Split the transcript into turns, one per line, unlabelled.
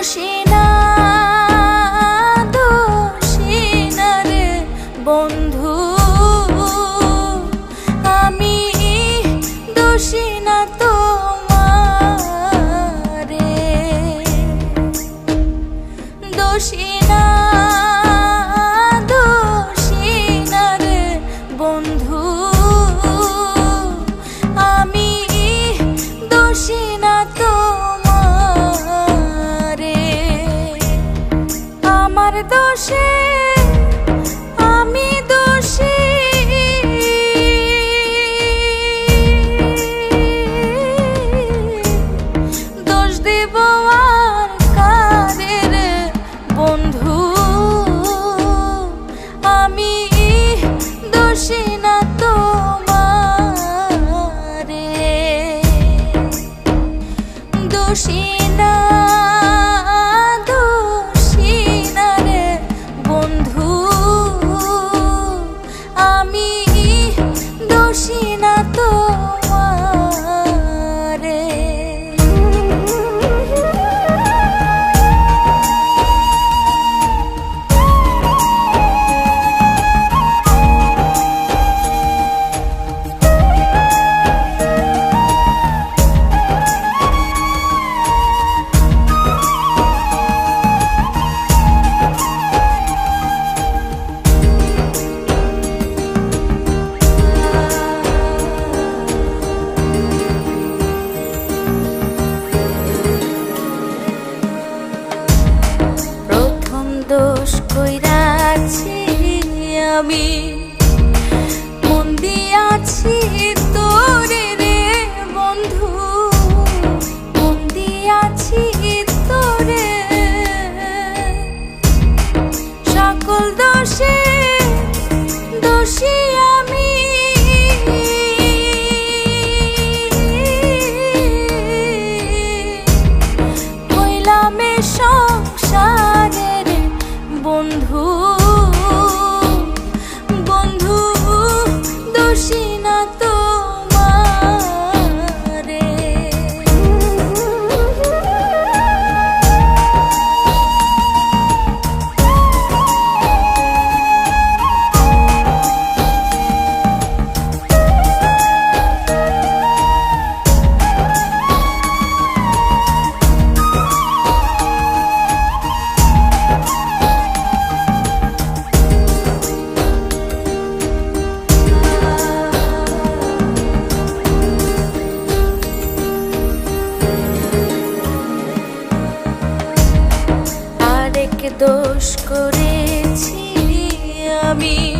দোষে বন্ধু। আমি দোষী না তো দোষে দোষ Ooh. দোষ করেছি আমি।